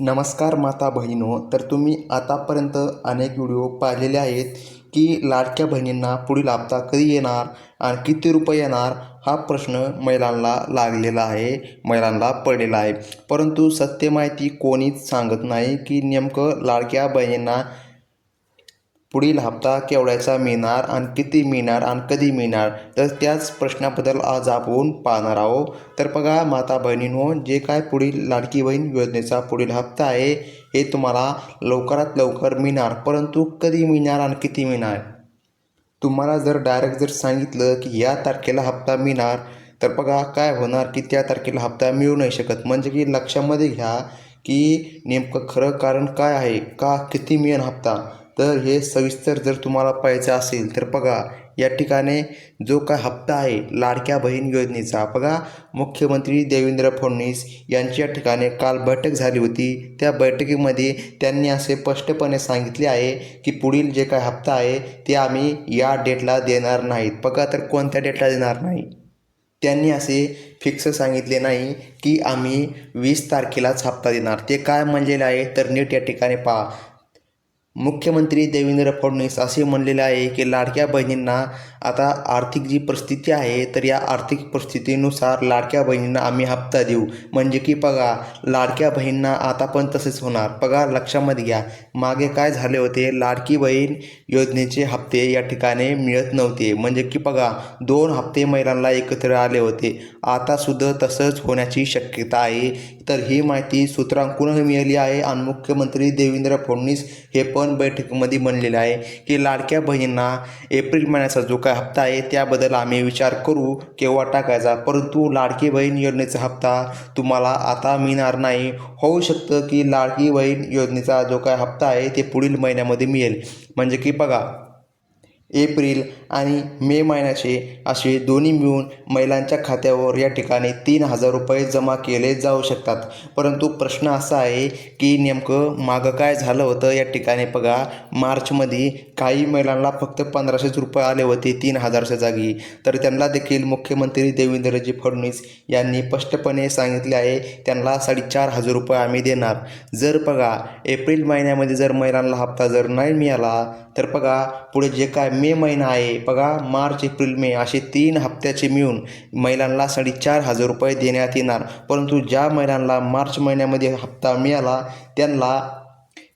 नमस्कार माता बहिणो तर तुम्ही आतापर्यंत अनेक व्हिडिओ पाहिलेले आहेत की लाडक्या बहिणींना पुढील हप्ता कधी येणार आणि किती रुपये येणार हा प्रश्न महिलांना लागलेला आहे महिलांना पडलेला आहे. परंतु सत्य माहिती कोणीच सांगत नाही की नेमकं लाडक्या बहिणींना पुढील हप्ता केवढ्याचा मिळणार आणि किती मिळणार आणि कधी मिळणार तर त्याच प्रश्नाबद्दल आज आपण पाहणार आहोत. तर बघा माता बहिणींनो जे काय पुढील लाडकी बहीण योजनेचा पुढील हप्ता आहे हे तुम्हाला लवकरात लवकर मिळणार परंतु कधी मिळणार आणि किती मिळणार? तुम्हाला जर डायरेक्ट जर सांगितलं की या तारखेला हप्ता मिळणार तर बघा काय होणार की त्या तारखेला हप्ता मिळू नाही शकत. म्हणजे की लक्षामध्ये घ्या की नेमकं खरं कारण काय आहे? का किती मिळेल हप्ता? तर हे सविस्तर जर तुम्हाला पाहायचं असेल तर बघा या ठिकाणी जो काय हप्ता आहे लाडक्या बहीण योजनेचा बघा मुख्यमंत्री देवेंद्र फडणवीस यांची या ठिकाणी काल बैठक झाली होती. त्या बैठकीमध्ये त्यांनी असे स्पष्टपणे सांगितले आहे की पुढील जे काय हप्ता आहे ते आम्ही या डेटला देणार नाहीत. बघा तर कोणत्या डेटला देणार नाही? त्यांनी असे फिक्स सांगितले नाही की आम्ही वीस तारखेलाच हप्ता देणार. ते काय म्हणलेलं आहे तर नीट या ठिकाणी पहा. मुख्यमंत्री देवेंद्र फडणवीस असे म्हणलेले आहे की लाडक्या बहिणींना आता आर्थिक जी परिस्थिती आहे तर या आर्थिक परिस्थितीनुसार लाडक्या बहिणींना आम्ही हप्ता देऊ. म्हणजे की बघा लाडक्या बहिणींना आता पण तसेच होणार. बघा लक्षामध्ये घ्या. मागे काय झाले होते? लाडकी बहीण योजनेचे हप्ते या ठिकाणी मिळत नव्हते. म्हणजे की बघा दोन हप्ते महिलांना एकत्र आले होते. आता सुद्धा तसंच होण्याची शक्यता आहे. तर ही माहिती सूत्रांकडून मिळाली आहे आणि मुख्यमंत्री देवेंद्र फडणवीस हे पण बैठकीमध्ये म्हणलेले आहे की लाडक्या बहिणींना एप्रिल महिन्याचा जो काय हप्ता आहे त्याबद्दल आम्ही विचार करू केव्हा टाकायचा. परंतु लाडकी बहीण योजनेचा हप्ता तुम्हाला आता मिळणार नाही. होऊ शकतं की लाडकी बहीण योजनेचा जो काय हप्ता आहे ते पुढील महिन्यामध्ये मिळेल. म्हणजे की बघा एप्रिल आणि मे महिन्याचे असे दोन्ही मिळून महिलांच्या खात्यावर या ठिकाणी तीन हजार रुपये जमा केले जाऊ शकतात. परंतु प्रश्न असा आहे की नेमकं मागं काय झालं होतं या ठिकाणी बघा. मार्चमध्ये काही महिलांना फक्त पंधराशेच रुपये आले होते तीन हजारच्या जागी. तर त्यांना देखील मुख्यमंत्री देवेंद्रजी फडणवीस यांनी स्पष्टपणे सांगितले आहे त्यांना साडेचार हजार रुपये आम्ही देणार. जर बघा एप्रिल महिन्यामध्ये जर महिलांना हप्ता जर नाही मिळाला तर बघा पुढे जे काय मे महिना आहे. बघा मार्च एप्रिल मे असे तीन हप्त्याचे मिळून महिलांना साडेचार हजार रुपये देण्यात येणार. परंतु ज्या महिलांना मार्च महिन्यामध्ये हप्ता मिळाला त्यांना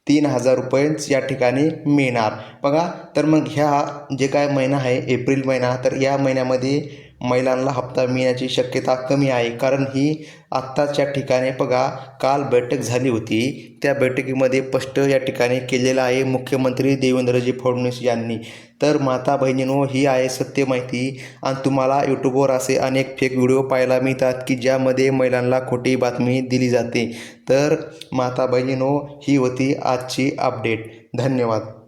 तीन हजार रुपयेच या ठिकाणी मिळणार. बघा तर मग ह्या जे काय महिना आहे एप्रिल महिना तर या महिन्यामध्ये महिलांना हप्ता मिळण्याची शक्यता कमी आहे. कारण ही आत्ताच्या ठिकाणी बघा काल बैठक झाली होती. त्या बैठकीमध्ये स्पष्ट या ठिकाणी केलेलं आहे मुख्यमंत्री देवेंद्रजी फडणवीस यांनी. तर माता बहिणींनो ही आहे सत्य माहिती. आणि तुम्हाला यूट्यूबवर असे अनेक फेक व्हिडिओ पाहायला मिळतात की ज्यामध्ये महिलांना खोटी बातमी दिली जाते. तर माता बहिणीनो ही होती आजची अपडेट धन्यवाद.